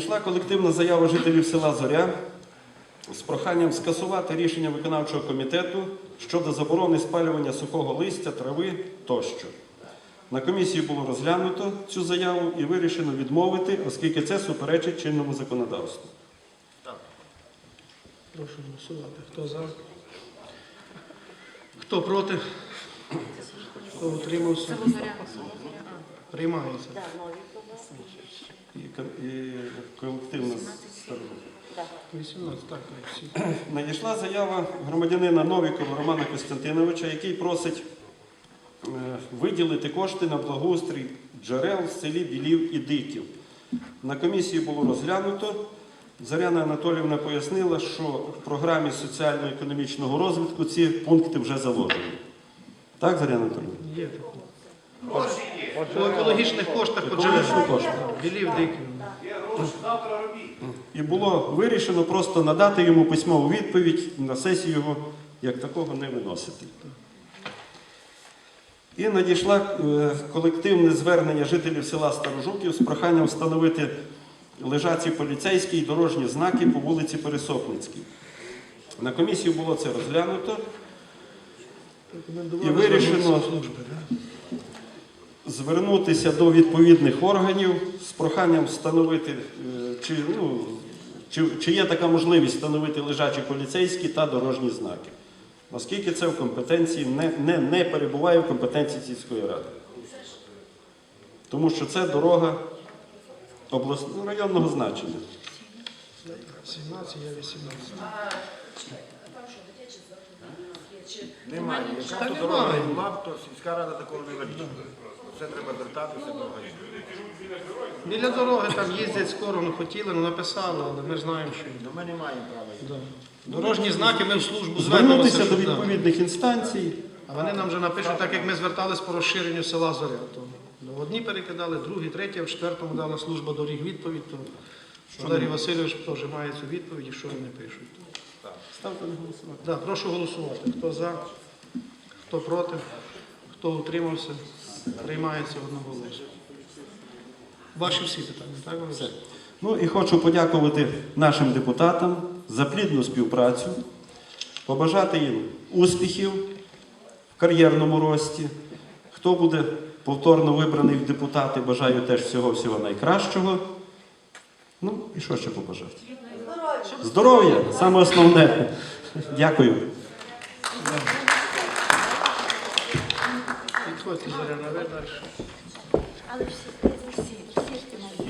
Пішла колективна заява жителів села Зоря з проханням скасувати рішення виконавчого комітету щодо заборони спалювання сухого листя, трави тощо. На комісії було розглянуто цю заяву і вирішено відмовити, оскільки це суперечить чинному законодавству. Прошу голосувати. Хто за? Хто проти? Хто утримався? Приймається. Колективна сторона. 18, так, всі. Надійшла заява громадянина Новікова Романа Костянтиновича, який просить е, виділити кошти на благоустрій джерел в селі Білів і Диків. На комісії було розглянуто. Заряна Анатоліївна пояснила, що в програмі соціально-економічного розвитку ці пункти вже заложені. Так, Заряна Анатоліївна? Є. По екологічних коштах по. Білів диків. І було вирішено просто надати йому письмову відповідь, на сесію його як такого не виносити. І надійшла е, колективне звернення жителів села Старожуків з проханням встановити лежаці поліцейські і дорожні знаки по вулиці Пересопницькій. На комісію було це розглянуто. І вирішено- звернутися до відповідних органів з проханням встановити, е, чи, ну, чи, чи є така можливість встановити лежачі поліцейські та дорожні знаки, оскільки це в компетенції не, не, не перебуває в компетенції сільської ради. Тому що це дорога обласного районного значення. 17, я 18. Немає. Якщо немає. дорога була, то сільська рада такого не вирішує. Це треба звертатися до ГАІ. Біля дороги там їздять скоро, ну хотіли, ну написали, але ми знаємо, що. Ну, ми не маємо права. Да. Дорожні знаки ми в службу Звернутися звернулися. до да. відповідних інстанцій. А вони нам вже напишуть, так як ми звертались по розширенню села Зоря. То ну, одні перекидали, другі, треті, в четвертому дала служба доріг відповідь, то Валерій Васильович теж має цю відповідь, і що вони пишуть. Ставте на голосування. Да, прошу голосувати. Хто за, хто проти, хто утримався, приймається одноголосно. Ваші всі питання, так? Валерій? Ну і хочу подякувати нашим депутатам за плідну співпрацю, побажати їм успіхів в кар'єрному рості. Хто буде повторно вибраний в депутати, бажаю теж всього-всього найкращого. Ну і що ще побажати? Здоров'я, саме основне. Дякую. Підходьте, Зоряна, ви далі. Але ж всі